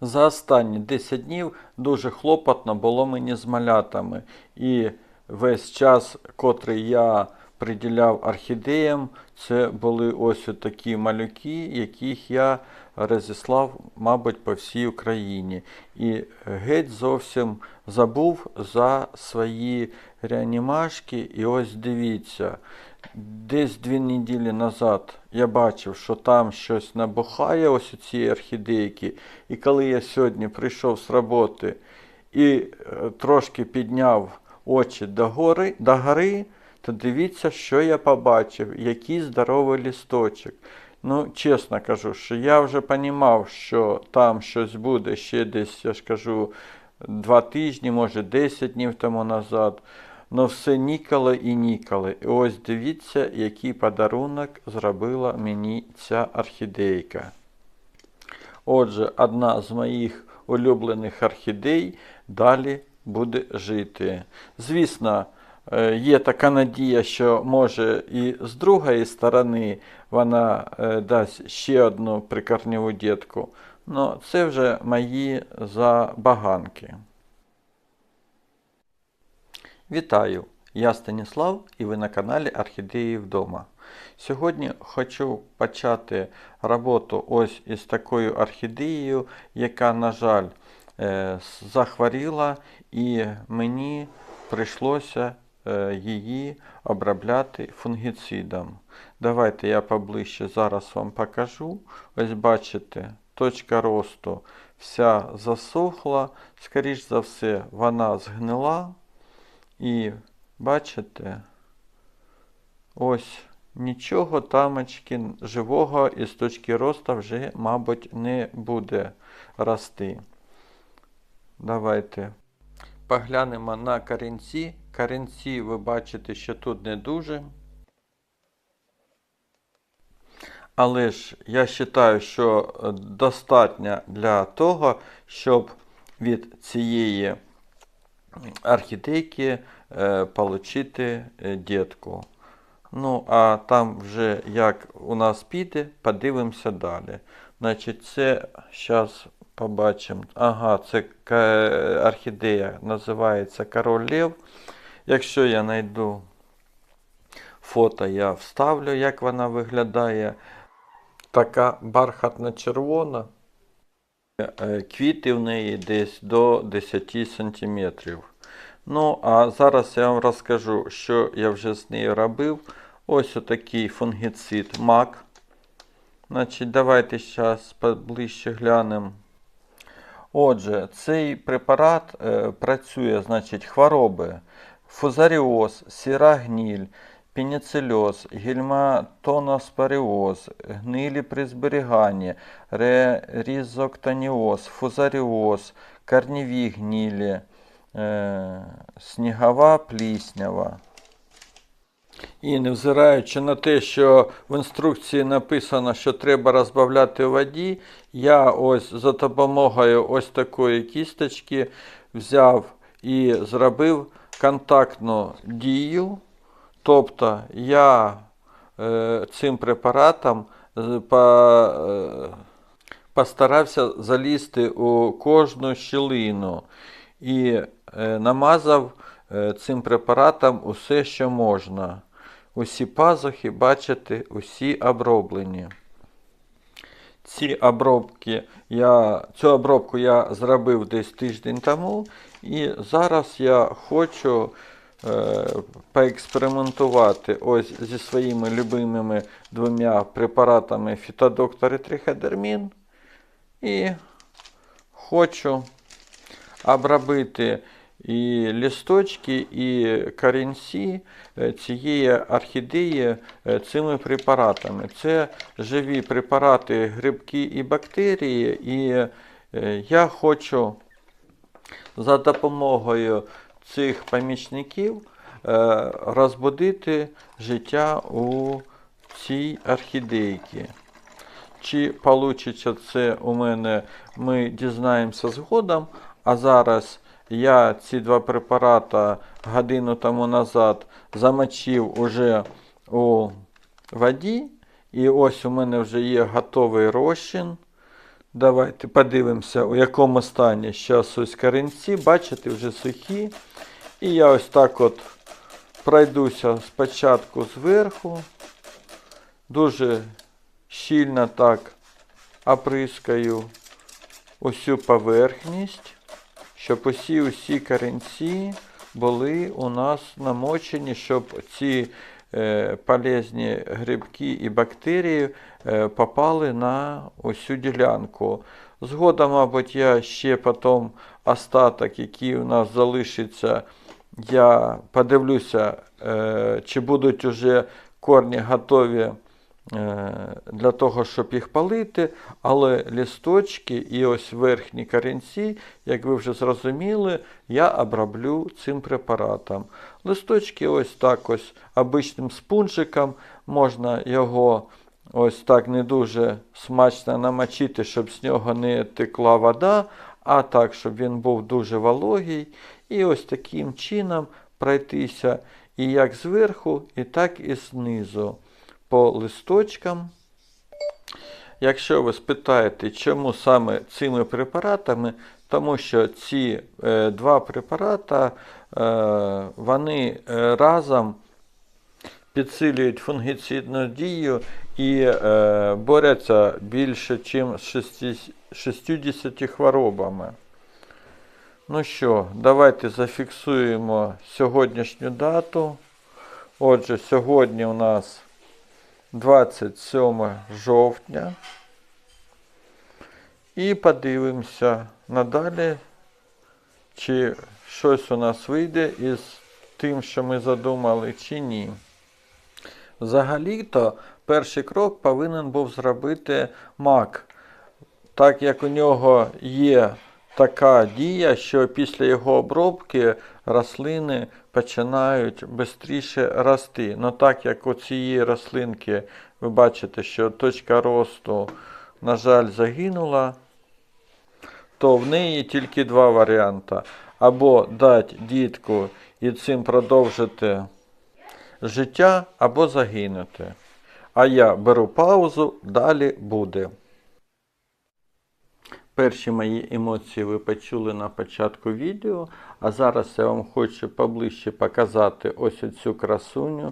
За останні 10 днів дуже хлопотно було мені з малятами. І весь час, котрий я приділяв орхідеям, це були ось такі малюки, яких я розіслав, мабуть, по всій Україні. І геть зовсім забув за свої реанімашки. І ось дивіться, десь дві неділі назад я бачив, що там щось набухає, ось цієї орхідейки. І коли я сьогодні прийшов з роботи і е, трошки підняв очі до гори, до гори, то дивіться, що я побачив, який здоровий лісточок. Ну, чесно кажу, що я вже розумів, що там щось буде ще десь, я ж кажу, два тижні, може 10 днів тому назад. Ну все нікало і нікало. І ось дивіться, який подарунок зробила мені ця орхідейка. Отже, одна з моїх улюблених орхідей далі буде жити. Звісно, е, є така надія, що може і з другої сторони вона е, дасть ще одну прикорневу дітку. Ну, це вже мої забаганки. Вітаю! Я Станіслав і ви на каналі Орхідеї вдома. Сьогодні хочу почати роботу ось із такою орхідеєю, яка, на жаль, е, захворіла, і мені прийшлося е, її обробляти фунгіцидом. Давайте я поближче зараз вам покажу. Ось бачите, точка росту вся засохла, скоріш за все, вона згнила. І бачите, ось нічого тамочки живого із точки росту вже, мабуть, не буде рости. Давайте поглянемо на корінці. Корінці ви бачите, що тут не дуже. Але ж я вважаю, що достатньо для того, щоб від цієї орхідейки е, получити е, дітку. Ну, а там вже як у нас піде, подивимося далі. Значить, це зараз побачимо. Ага, це орхідея називається Король Лев. Якщо я знайду фото, я вставлю, як вона виглядає. Така бархатно червона. Е, Квіти в неї десь до 10 см. Ну, а зараз я вам розкажу, що я вже з нею робив. Ось отакий фунгіцид МАК. Значить, давайте зараз поближче глянемо. Отже, цей препарат е, працює, значить, хвороби, фузаріоз, сіра гніль, пеніцильоз, гельматоноспоріоз, гнилі при зберіганні, ре- різоктоніоз, фузаріоз, корніві гнілі, е, снігова пліснява. І невзираючи на те, що в інструкції написано, що треба розбавляти у воді, я ось за допомогою ось такої кісточки взяв і зробив контактну дію. Тобто я е, цим препаратом е, е, постарався залізти у кожну щілину і намазав цим препаратом усе, що можна. Усі пазухи, бачите, усі оброблені. Ці обробки я, цю обробку я зробив десь тиждень тому, і зараз я хочу поекспериментувати ось зі своїми любимими двома препаратами Фітодоктор і Триходермін. І хочу обробити і лісточки, і корінці е, цієї орхідеї е, цими препаратами. Це живі препарати, грибки і бактерії, і е, я хочу за допомогою цих помічників е, розбудити життя у цій орхідейці. Чи вийде це у мене, ми дізнаємося згодом. А зараз я ці два препарати годину тому назад замочив уже у воді. І ось у мене вже є готовий розчин. Давайте подивимося, у якому стані зараз ось корінці. Бачите, вже сухі. І я ось так от пройдуся спочатку зверху. Дуже щільно так оприскаю усю поверхність, щоб усі усі корінці були у нас намочені, щоб ці полезні грибки і бактерії е, попали на усю ділянку. Згодом, мабуть, я ще потім остаток, який у нас залишиться, я подивлюся, е, чи будуть уже корні готові е, для того, щоб їх палити, але лісточки і ось верхні корінці, як ви вже зрозуміли, я оброблю цим препаратом. Листочки ось так ось обичним спунжиком, можна його ось так не дуже смачно намочити, щоб з нього не текла вода, а так, щоб він був дуже вологий. І ось таким чином пройтися і як зверху, і так і знизу по листочкам. Якщо ви спитаєте, чому саме цими препаратами, тому що ці е, два препарати е, вони е, разом підсилюють фунгіцидну дію і е, борються більше, ніж з 60 хворобами. Ну що, давайте зафіксуємо сьогоднішню дату. Отже, сьогодні у нас 27 жовтня. І подивимося надалі, чи щось у нас вийде із тим, що ми задумали, чи ні. Взагалі-то перший крок повинен був зробити мак, так як у нього є така дія, що після його обробки рослини починають швидше рости. Ну так як у цієї рослинки ви бачите, що точка росту, на жаль, загинула, то в неї тільки два варіанти. Або дати дітку і цим продовжити життя, або загинути. А я беру паузу, далі буде. Перші мої емоції ви почули на початку відео, а зараз я вам хочу поближче показати ось цю красуню.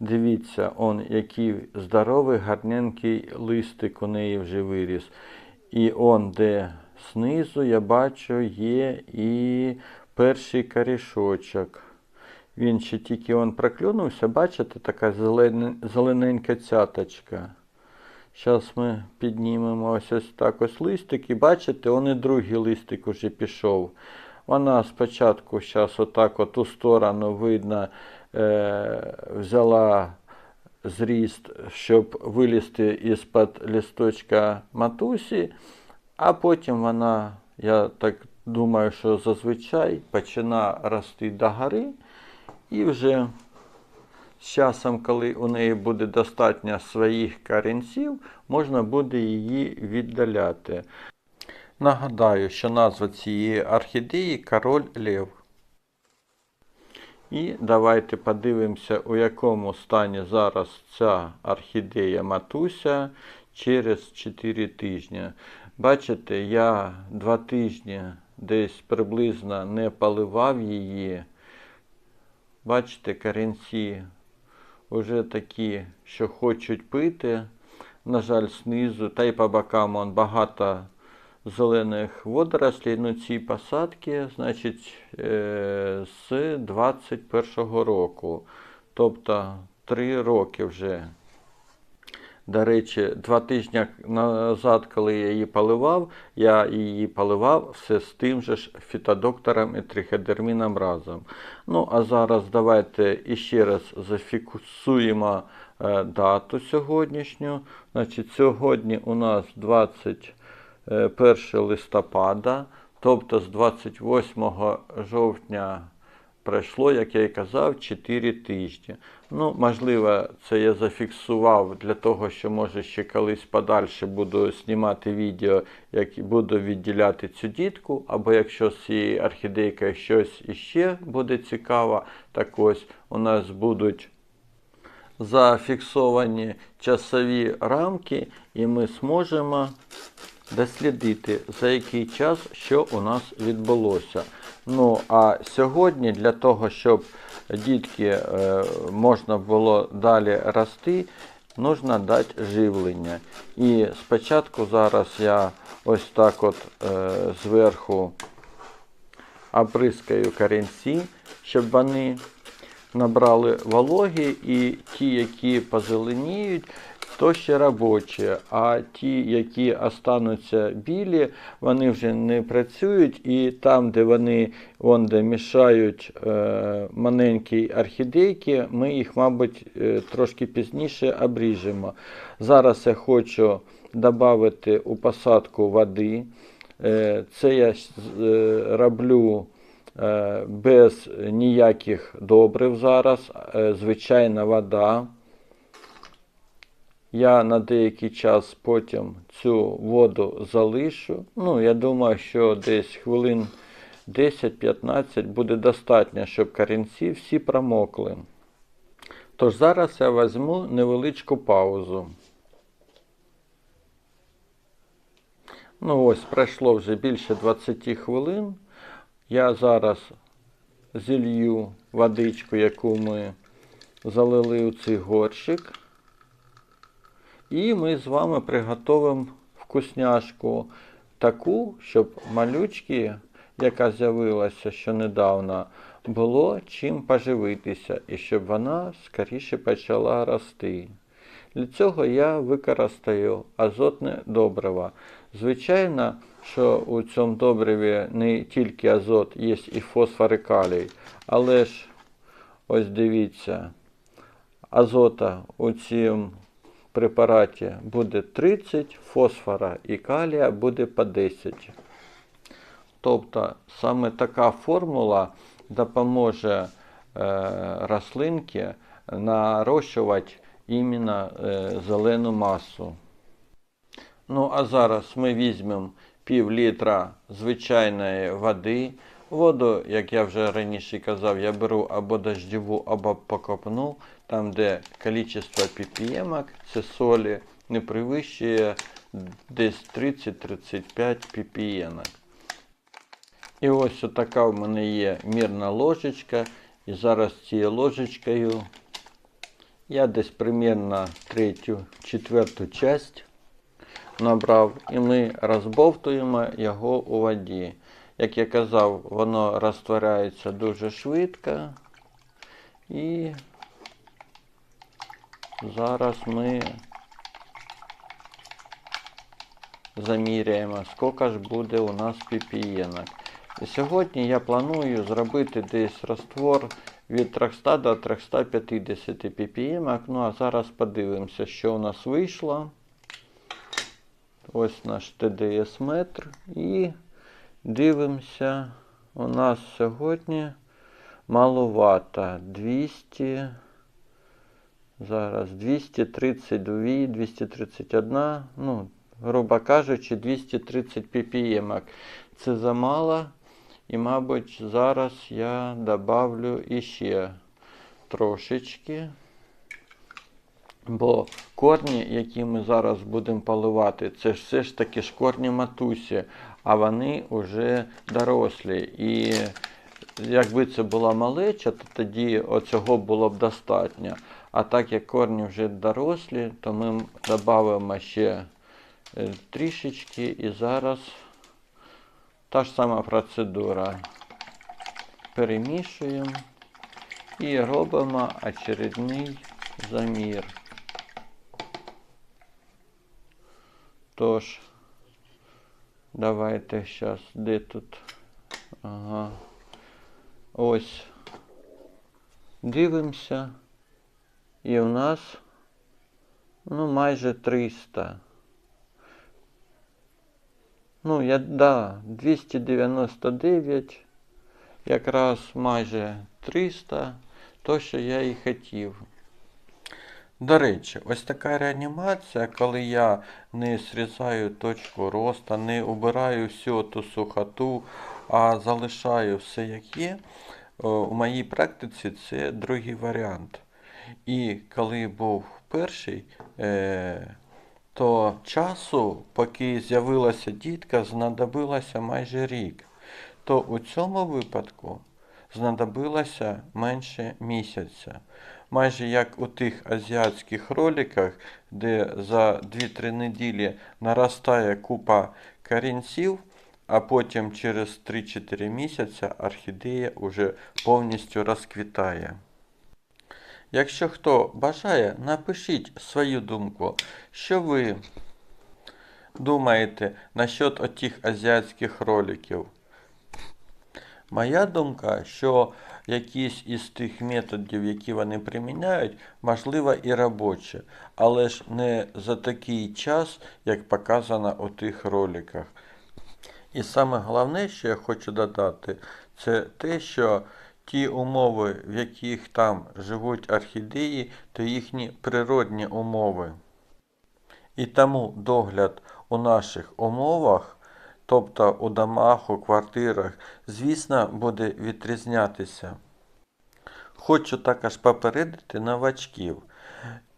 Дивіться, он який здоровий, гарненький листик у неї вже виріс. І он, де знизу, я бачу, є і перший корішочок. Він ще тільки он проклюнувся, бачите, така зелен... зелененька цяточка. Зараз ми піднімемо ось ось так ось листик і бачите, он другий листик уже пішов. Вона спочатку зараз отак от у сторону видно е, взяла зріст, щоб вилізти із-під листочка матусі, а потім вона, я так думаю, що зазвичай починає рости догори і вже з часом, коли у неї буде достатньо своїх корінців, можна буде її віддаляти. Нагадаю, що назва цієї орхідеї король Лев. І давайте подивимося, у якому стані зараз ця орхідея матуся через 4 тижні. Бачите, я 2 тижні десь приблизно не поливав її. Бачите, корінці вже такі, що хочуть пити. На жаль, знизу, та й по бокам он багато зелених водорослей. Ну, ці посадки, значить, е, з 21-го року. Тобто 3 роки вже. До речі, два тижні назад, коли я її поливав, я її поливав все з тим же ж фітодоктором і триходерміном разом. Ну, а зараз давайте іще раз зафіксуємо е, дату сьогоднішню. Значить, Сьогодні у нас 21 листопада, тобто з 28 жовтня пройшло, як я і казав, 4 тижні. Ну, можливо, це я зафіксував для того, що може ще колись подальше буду знімати відео, як буду відділяти цю дітку, або якщо з цією орхідейкою щось іще буде цікаво, так ось у нас будуть зафіксовані часові рамки, і ми зможемо дослідити, за який час що у нас відбулося. Ну а сьогодні для того, щоб дітки е, можна було далі рости, нужно дати живлення. І спочатку зараз я ось так от е, зверху оприскаю корінці, щоб вони набрали вологи, і ті, які позеленіють, то ще робочі, а ті, які остануться білі, вони вже не працюють, і там, де вони вон, де мішають е, маленькі орхідейки, ми їх, мабуть, е, трошки пізніше обріжемо. Зараз я хочу додати у посадку води. Е, Це я е, роблю е, без ніяких добрив зараз, е, звичайна вода. Я на деякий час потім цю воду залишу. Ну, я думаю, що десь хвилин 10-15 буде достатньо, щоб корінці всі промокли. Тож зараз я візьму невеличку паузу. Ну ось, пройшло вже більше 20 хвилин. Я зараз зілью водичку, яку ми залили у цей горщик. І ми з вами приготуємо вкусняшку таку, щоб малючки, яка з'явилася ще недавно, було чим поживитися і щоб вона скоріше почала рости. Для цього я використаю азотне добриво. Звичайно, що у цьому добриві не тільки азот, є і фосфор і калій, але ж ось дивіться, азота у цьому препараті буде 30, фосфора і калія буде по 10. Тобто саме така формула допоможе е, рослинки нарощувати іменно е, зелену масу. Ну, а зараз ми візьмемо пів літра звичайної води. Воду, як я вже раніше казав, я беру або дождьову, або покопну, там, де кількість ppm, це солі, не перевищує десь 30-35 ppm. І ось така в мене є мірна ложечка. І зараз цією ложечкою я десь примерно третю, четверту часть набрав, і ми розбовтуємо його у воді. Як я казав, воно розтворяється дуже швидко. І зараз ми заміряємо, скільки ж буде у нас. І сьогодні я планую зробити десь раствор від 300 до 350 ppm. Ну а зараз подивимося, що у нас вийшло. Ось наш ТДС метр. І дивимося. У нас сьогодні маловато. 200. Зараз 232, 231. Ну, грубо кажучи, 230 ppm. Це замало. І, мабуть, зараз я добавлю іще трошечки. Бо корні, які ми зараз будемо поливати, це ж все ж таки ж корні матусі, а вони вже дорослі. І якби це була малеча, то тоді оцього було б достатньо. А так як корні вже дорослі, то ми додамо ще е, трішечки і зараз та ж сама процедура. Перемішуємо і робимо очередний замір. Тож, давайте зараз, де тут? Ага. Ось. Дивимося. І у нас, ну, майже 300. Ну, я, да, 299, якраз майже 300, то, що я і хотів. До речі, ось така реанімація, коли я не зрізаю точку росту, не убираю всю ту сухоту, а залишаю все як є, у моїй практиці це другий варіант. І коли був перший, е, то часу, поки з'явилася дітка, знадобилося майже рік. То у цьому випадку знадобилося менше місяця. Майже як у тих азіатських роликах, де за 2-3 неділі наростає купа корінців, а потім через 3-4 місяця орхідея уже повністю розквітає. Якщо хто бажає, напишіть свою думку, що ви думаєте насчет отих азіатських роликів. Моя думка, що якісь із тих методів, які вони приміняють, можливо і робочі, але ж не за такий час, як показано у тих роликах. І саме головне, що я хочу додати, це те, що ті умови, в яких там живуть орхідеї, то їхні природні умови. І тому догляд у наших умовах, тобто у домах, у квартирах, звісно, буде відрізнятися. Хочу також попередити новачків.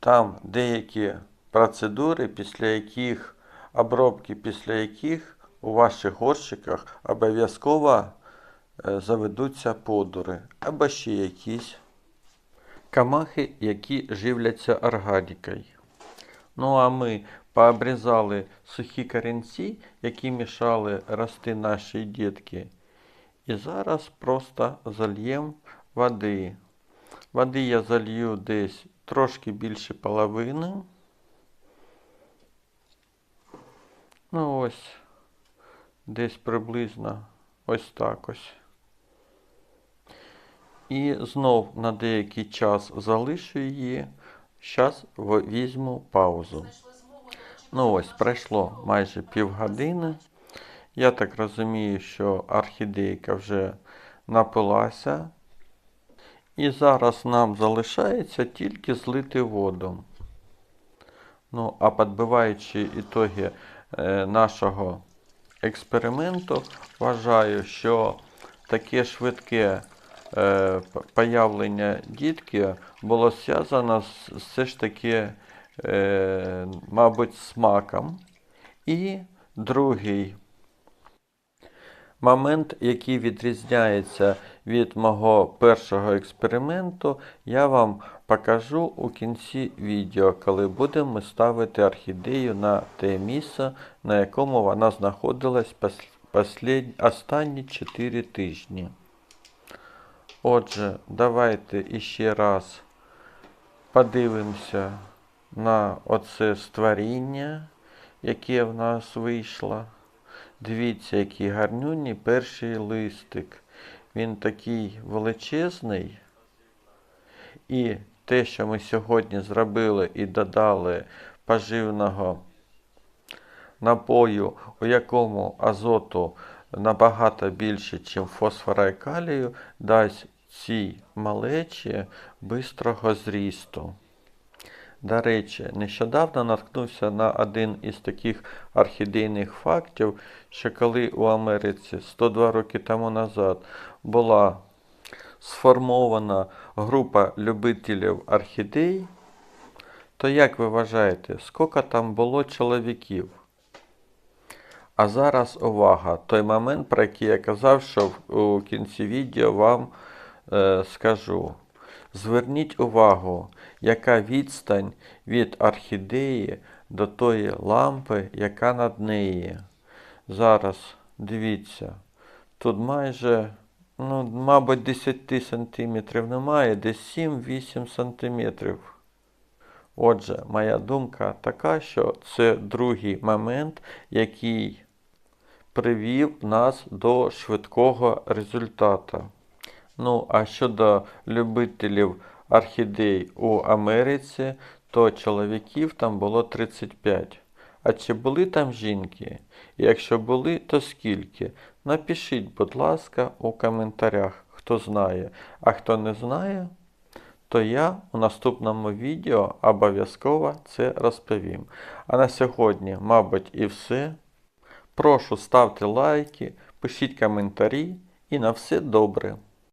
Там деякі процедури, після яких обробки, після яких у ваших горщиках обов'язково е, заведуться подури або ще якісь камахи, які живляться органікою. Ну а ми пообрізали сухі корінці, які мішали рости нашій дітки. І зараз просто зальємо води. Води я залью десь трошки більше половини. Ну ось, десь приблизно ось так ось. І знов на деякий час залишу її. Зараз візьму паузу. Ну ось, пройшло майже півгодини. Я так розумію, що орхідейка вже напилася. І зараз нам залишається тільки злити воду. Ну, а підбиваючи ітоги е, нашого експерименту, вважаю, що таке швидке е, появлення дітки було зв'язано з все ж таки, е, мабуть, смаком. І другий момент, який відрізняється від мого першого експерименту, я вам покажу у кінці відео, коли будемо ставити орхідею на те місце, на якому вона знаходилась пос- послід... останні 4 тижні. Отже, давайте іще раз подивимося на оце створіння, яке в нас вийшло. Дивіться, який гарнюній перший листик. Він такий величезний. І те, що ми сьогодні зробили і додали поживного напою, у якому азоту набагато більше, ніж фосфора і калію, дасть цій малечі бистрого зрісту. До речі, нещодавно наткнувся на один із таких орхідейних фактів, що коли у Америці 102 роки тому назад була сформована група любителів орхідей, то як ви вважаєте, скільки там було чоловіків? А зараз увага, той момент, про який я казав, що у кінці відео вам е, скажу. Зверніть увагу, яка відстань від орхідеї до тої лампи, яка над неї. Зараз дивіться, тут майже, ну, мабуть, 10 сантиметрів немає, десь 7-8 сантиметрів. Отже, моя думка така, що це другий момент, який привів нас до швидкого результату. Ну, а щодо любителів орхідей у Америці, то чоловіків там було 35. А чи були там жінки? І якщо були, то скільки? Напишіть, будь ласка, у коментарях, хто знає. А хто не знає, то я у наступному відео обов'язково це розповім. А на сьогодні, мабуть, і все. Прошу ставте лайки, пишіть коментарі і на все добре.